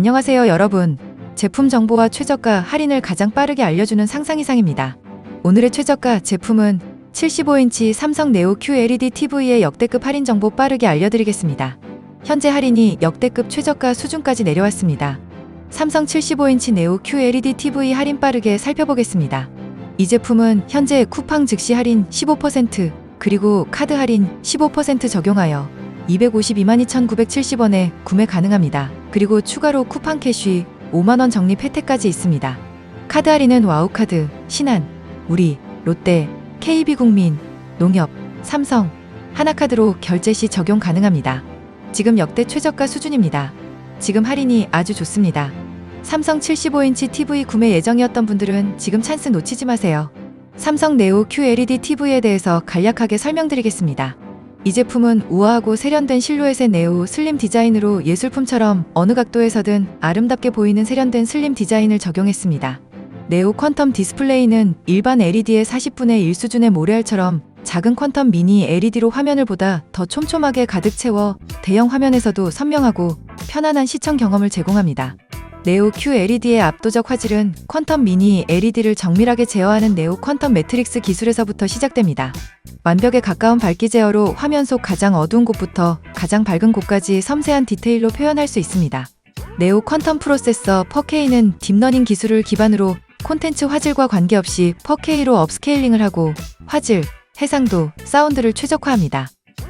안녕하세요 여러분. 제품 정보와 최저가 할인을 가장 빠르게 알려주는 상상 이상입니다. 오늘의 최저가 제품은 75인치 삼성 네오 QLED TV의 역대급 할인 정보 빠르게 알려드리겠습니다. 현재 할인이 역대급 최저가 수준까지 내려왔습니다. 삼성 75인치 네오 QLED TV 할인 빠르게 살펴보겠습니다. 이 제품은 현재 쿠팡 즉시 할인 15% 그리고 카드 할인 15% 적용하여 252만 2,970원에 구매 가능합니다. 그리고 추가로 쿠팡 캐쉬 5만원 적립 혜택까지 있습니다. 카드 할인은 와우카드, 신한, 우리, 롯데, KB국민, 농협, 삼성, 하나카드로 결제 시 적용 가능합니다. 지금 역대 최저가 수준입니다. 지금 할인이 아주 좋습니다. 삼성 75인치 TV 구매 예정이었던 분들은 지금 찬스 놓치지 마세요. 삼성 네오 QLED TV에 대해서 간략하게 설명드리겠습니다. 이 제품은 우아하고 세련된 실루엣의 네오 슬림 디자인으로 예술품처럼 어느 각도에서든 아름답게 보이는 세련된 슬림 디자인을 적용했습니다. 네오 퀀텀 디스플레이는 일반 LED의 40분의 1 수준의 모래알처럼 작은 퀀텀 미니 LED로 화면을 보다 더 촘촘하게 가득 채워 대형 화면에서도 선명하고 편안한 시청 경험을 제공합니다. 네오 QLED의 압도적 화질은 퀀텀 미니 LED를 정밀하게 제어하는 네오 퀀텀 매트릭스 기술에서부터 시작됩니다. 완벽에 가까운 밝기 제어로 화면 속 가장 어두운 곳부터 가장 밝은 곳까지 섬세한 디테일로 표현할 수 있습니다. 네오 퀀텀 프로세서 4K는 딥러닝 기술을 기반으로 콘텐츠 화질과 관계없이 4K로 업스케일링을 하고 화질, 해상도, 사운드를 최적화합니다.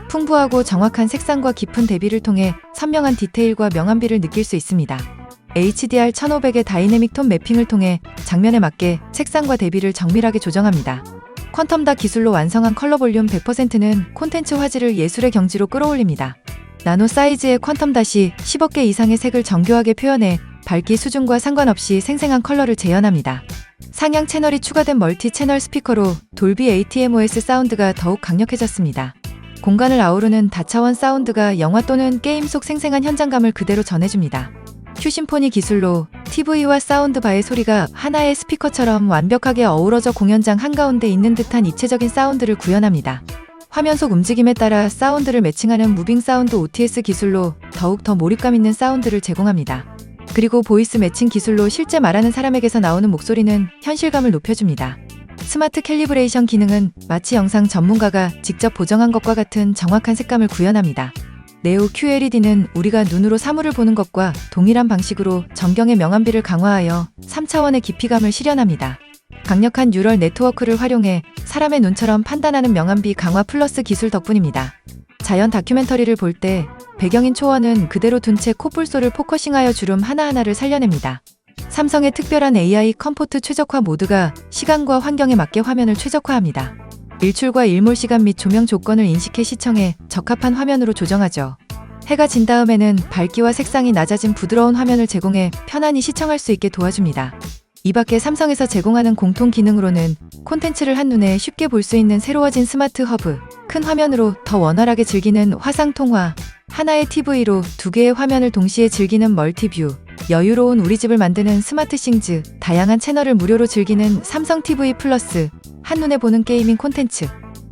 풍부하고 정확한 색상과 깊은 대비를 통해 선명한 디테일과 명암비를 느낄 수 있습니다. HDR 1500의 다이내믹 톤 매핑을 통해 장면에 맞게 색상과 대비를 정밀하게 조정합니다. 퀀텀다 기술로 완성한 컬러 볼륨 100%는 콘텐츠 화질을 예술의 경지로 끌어올립니다. 나노 사이즈의 퀀텀 다시 10억 개 이상의 색을 정교하게 표현해 밝기 수준과 상관없이 생생한 컬러를 재현합니다. 상향 채널이 추가된 멀티 채널 스피커로 돌비 ATMOS 사운드가 더욱 강력해졌습니다. 공간을 아우르는 다차원 사운드가 영화 또는 게임 속 생생한 현장감을 그대로 전해줍니다. 큐심포니 기술로 TV와 사운드바의 소리가 하나의 스피커처럼 완벽하게 어우러져 공연장 한가운데 있는 듯한 입체적인 사운드를 구현합니다. 화면 속 움직임에 따라 사운드를 매칭하는 무빙 사운드 OTS 기술로 더욱 더 몰입감 있는 사운드를 제공합니다. 그리고 보이스 매칭 기술로 실제 말하는 사람에게서 나오는 목소리는 현실감을 높여줍니다. 스마트 캘리브레이션 기능은 마치 영상 전문가가 직접 보정한 것과 같은 정확한 색감을 구현합니다. 네오 QLED는 우리가 눈으로 사물을 보는 것과 동일한 방식으로 전경의 명암비를 강화하여 3차원의 깊이감을 실현합니다. 강력한 뉴럴 네트워크를 활용해 사람의 눈처럼 판단하는 명암비 강화 플러스 기술 덕분입니다. 자연 다큐멘터리를 볼 때 배경인 초원은 그대로 둔채 코뿔소를 포커싱하여 주름 하나하나를 살려냅니다. 삼성의 특별한 AI 컴포트 최적화 모드가 시간과 환경에 맞게 화면을 최적화합니다. 일출과 일몰 시간 및 조명 조건을 인식해 시청해 적합한 화면으로 조정하죠. 해가 진 다음에는 밝기와 색상이 낮아진 부드러운 화면을 제공해 편안히 시청할 수 있게 도와줍니다. 이 밖에 삼성에서 제공하는 공통 기능으로는 콘텐츠를 한눈에 쉽게 볼 수 있는 새로워진 스마트 허브, 큰 화면으로 더 원활하게 즐기는 화상 통화, 하나의 TV로 두 개의 화면을 동시에 즐기는 멀티뷰, 여유로운 우리 집을 만드는 스마트 싱즈, 다양한 채널을 무료로 즐기는 삼성 TV 플러스, 한눈에 보는 게이밍 콘텐츠,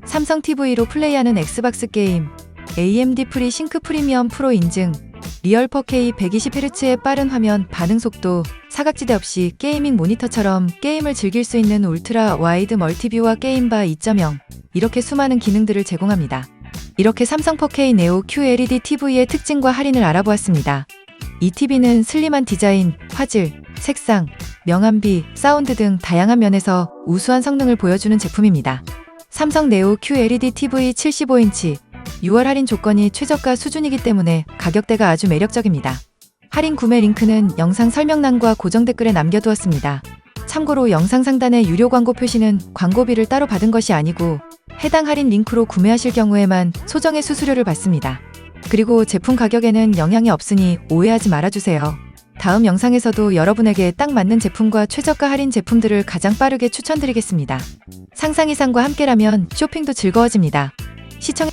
삼성 TV로 플레이하는 엑스박스 게임, AMD 프리 싱크 프리미엄 프로 인증, 리얼 4K 120Hz의 빠른 화면 반응 속도, 사각지대 없이 게이밍 모니터처럼 게임을 즐길 수 있는 울트라 와이드 멀티뷰와 게임바 2.0, 이렇게 수많은 기능들을 제공합니다. 이렇게 삼성 4K 네오 QLED TV의 특징과 할인을 알아보았습니다. 이 TV는 슬림한 디자인, 화질, 색상, 명암비, 사운드 등 다양한 면에서 우수한 성능을 보여주는 제품입니다. 삼성 네오 QLED TV 75인치 6월 할인 조건이 최저가 수준이기 때문에 가격대가 아주 매력적입니다. 할인 구매 링크는 영상 설명란과 고정 댓글에 남겨두었습니다. 참고로 영상 상단의 유료 광고 표시는 광고비를 따로 받은 것이 아니고 해당 할인 링크로 구매하실 경우에만 소정의 수수료를 받습니다. 그리고 제품 가격에는 영향이 없으니 오해하지 말아주세요. 다음 영상에서도 여러분에게 딱 맞는 제품과 최저가 할인 제품들을 가장 빠르게 추천드리겠습니다. 상상 이상과 함께라면 쇼핑도 즐거워집니다. 시청